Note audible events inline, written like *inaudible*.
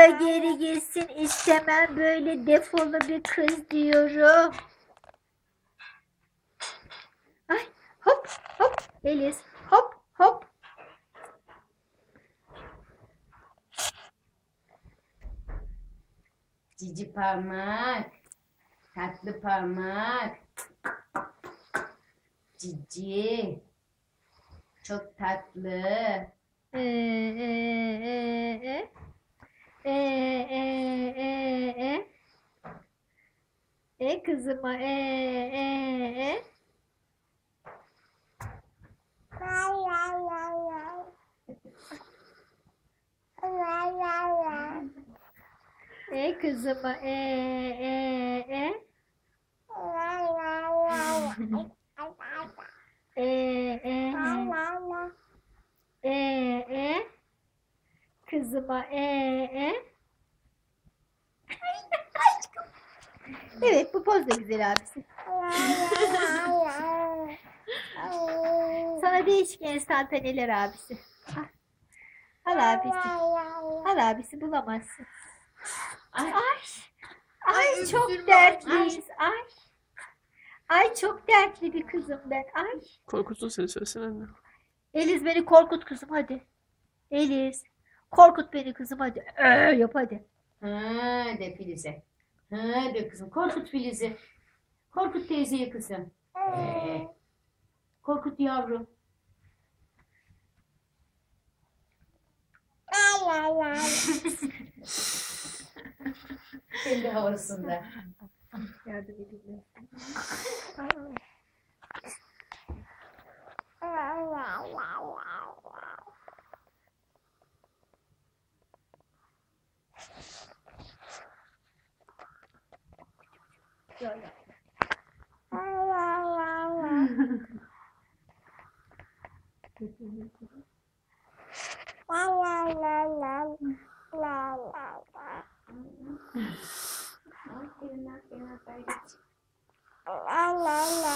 da geri gitsin. İstemem böyle defolu bir kız diyorum. Ay hop hop Elis hop hop. Cici parmak. Tatlı parmak. Cici. Çok tatlı. Ee, e. E, e, e, e. E kızıma e, e, e. E kızıma e, e, e. E, e, e, e. Kızıma e, e. Evet bu poz da güzel abisi. *laughs* Sana değişik enstantaneler abisi. Al. Al abisi. Al abisi bulamazsın. Ay, Ay. Ay, Ay, çok dertliyiz. Ay. Ay çok dertli bir kızım ben. Ay. Korkuttun seni söylesene anne. Eliz beni korkut kızım hadi. Eliz. Korkut beni kızım hadi. Ee, yap hadi. Ha de Ha de kızım. Korkut Filiz'i. Korkut teyzeyi kızım. Ee, korkut yavrum. Kendi havasında. Yardım 有有。哇哇哇哇！哇哇哇哇哇哇哇！啦啦啦！